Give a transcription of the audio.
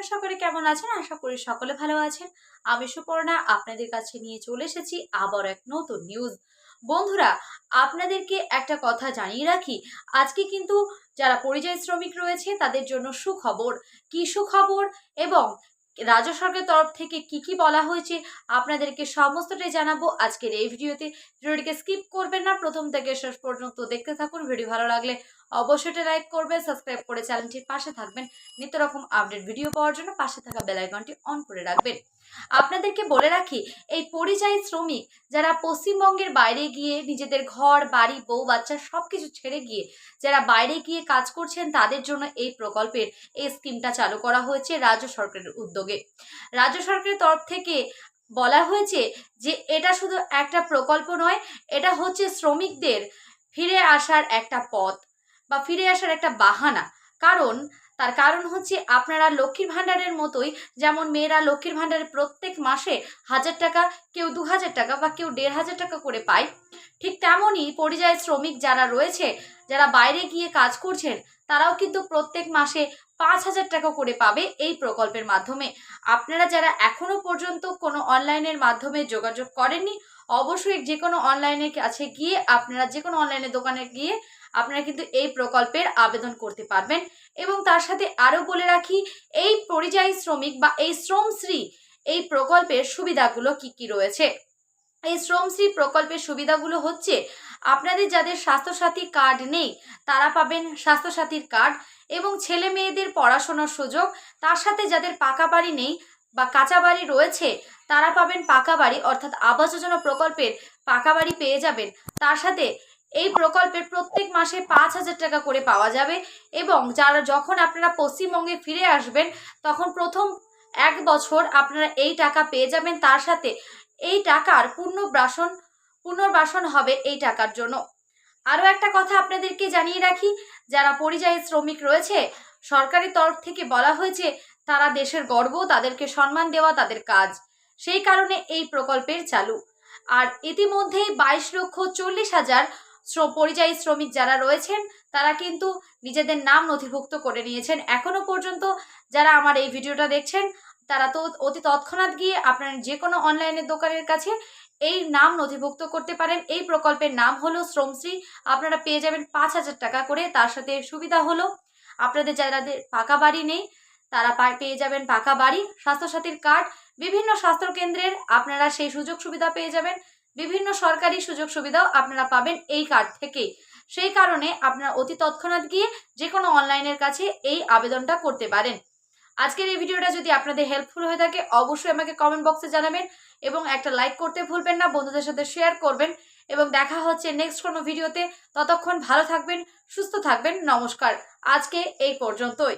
আপনারা সকলে কেমন আছেন? আশা করি সকলে ভালো আছেন। আমি সুপর্ণা, আপনাদের কাছে নিয়ে চলে এসেছি আবার এক নতুন নিউজ বন্ধুরা, আপনাদেরকে একটা কথা জানিয়ে রাখি। আজকে কিন্তু যারা পরিযায়ী শ্রমিক রয়েছে, তাদের জন্য সুখবর। কি সুখবর এবং রাজ্য সরকারের তরফ থেকে কি কি বলা হয়েছে, আপনাদেরকে সমস্তটাই জানাব আজকের এই ভিডিওতে। ভিডিওটিকে স্কিপ করবেন না, প্রথম থেকে শেষ পর্যন্ত দেখতে থাকুন। ভিডিও ভালো লাগলে অবশ্যই লাইক করবে সাবস্ক্রাইব করে চ্যানেলটির পাশে থাকবেন। নিত্য রকম আপডেট ভিডিও পাওয়ার জন্য পাশে থাকা বেল আইকনটি অন করে রাখবেন। আপনাদেরকে বলে রাখি, এই পরিযায়ী শ্রমিক যারা পশ্চিমবঙ্গের বাইরে গিয়ে নিজেদের ঘর, বাড়ি, বউ, বাচ্চা সব কিছু ছেড়ে গিয়ে যারা বাইরে গিয়ে কাজ করছেন, তাদের জন্য এই প্রকল্পের এই স্কিমটা চালু করা হয়েছে রাজ্য সরকারের উদ্যোগে। রাজ্য সরকারের তরফ থেকে বলা হয়েছে যে এটা শুধু একটা প্রকল্প নয়, এটা হচ্ছে শ্রমিকদের ফিরে আসার একটা পথ। বা ফিরে আসার একটা বাহানা। কারণ, তার কারণ হচ্ছে আপনারা লক্ষ্মীর ভাণ্ডারের মতোই, যেমন মেয়েরা লক্ষ্মীর ভাণ্ডারে প্রত্যেক মাসে হাজার টাকা, কেউ দু হাজার টাকা বা কেউ দেড় হাজার টাকা করে পায়। ঠিক তেমনই পরিযায়ী শ্রমিক যারা রয়েছে, যারা বাইরে গিয়ে কাজ করছেন, তারাও কিন্তু প্রত্যেক মাসে পাঁচ হাজার টাকা করে পাবে এই প্রকল্পের মাধ্যমে। আপনারা যারা এখনও পর্যন্ত কোনো অনলাইনের মাধ্যমে যোগাযোগ করেননি, অবশ্যই যে কোনো অনলাইনের কাছে গিয়ে আপনারা যে কোনো অনলাইনের দোকানে গিয়ে আপনারা কিন্তু এই প্রকল্পের আবেদন করতে পারবেন। এবং তার সাথে আরও বলে রাখি, এই পরিযায়ী শ্রমিক বা এই শ্রমশ্রী, এই প্রকল্পের সুবিধাগুলো কি কি রয়েছে? এই শ্রমশ্রী প্রকল্পের সুবিধাগুলো হচ্ছে, আপনাদের যাদের স্বাস্থ্যসাথী কার্ড নেই, তারা পাবেন স্বাস্থ্যসাথীর কার্ড এবং ছেলে মেয়েদের পড়াশোনার সুযোগ। তার সাথে যাদের পাকা বাড়ি নেই বা কাঁচা বাড়ি রয়েছে, তারা পাবেন পাকা বাড়ি, অর্থাৎ আবাস যোজনা প্রকল্পের পাকা বাড়ি পেয়ে যাবেন। তার সাথে এই প্রকল্পের প্রত্যেক মাসে পাঁচ হাজার টাকা করে পাওয়া যাবে এবং যারা যখন আপনারা পশ্চিমবঙ্গে ফিরে আসবেন, তখন প্রথম এক বছর আপনারা এই টাকা পেয়ে যাবেন। তার সাথে এই টাকার পুনর্বাসন পুনর্বাসন হবে এই টাকার জন্য। আরও একটা কথা আপনাদেরকে জানিয়ে রাখি, যারা পরিযায়ী শ্রমিক রয়েছে সরকারের তরফ থেকে বলা হয়েছে, তারা দেশের গর্ব, তাদেরকে সম্মান দেওয়া তাদের কাজ। সেই কারণে এই প্রকল্পের চালু। আর ইতিমধ্যেই বাইশ লক্ষ চল্লিশ হাজার পরিযায়ী শ্রমিক যারা রয়েছেন, তারা কিন্তু নিজেদের নাম নথিভুক্ত করে নিয়েছেন। এখনও পর্যন্ত যারা আমার এই ভিডিওটা দেখছেন, তারা তো অতি তৎক্ষণাৎ গিয়ে আপনার যে কোনো অনলাইনের দোকানের কাছে এই নাম নথিভুক্ত করতে পারেন। এই প্রকল্পের নাম হলো শ্রমশ্রী। আপনারা পেয়ে যাবেন পাঁচ হাজার টাকা করে। তার সাথে সুবিধা হলো, আপনাদের যাদের পাকা বাড়ি নেই, তারা পেয়ে যাবেন পাকা বাড়ি, স্বাস্থ্যসাথীর কার্ড, বিভিন্ন স্বাস্থ্যকেন্দ্রের আপনারা সেই সুযোগ সুবিধা পেয়ে যাবেন। বিভিন্ন সরকারি সুযোগ সুবিধাও আপনারা পাবেন এই কার্ড থেকে সেই কারণে আপনারা অতি তৎক্ষণাৎ গিয়ে যে কোনো অনলাইনের কাছে এই আবেদনটা করতে পারেন। আজকের এই ভিডিওটা যদি আপনাদের হেল্পফুল হয়ে থাকে, অবশ্যই আমাকে কমেন্ট বক্সে জানাবেন এবং একটা লাইক করতে ভুলবেন না, বন্ধুদের সাথে শেয়ার করবেন এবং দেখা হচ্ছে নেক্সট কোনো ভিডিওতে ততক্ষণ ভালো থাকবেন, সুস্থ থাকবেন, নমস্কার। আজকে এই পর্যন্তই।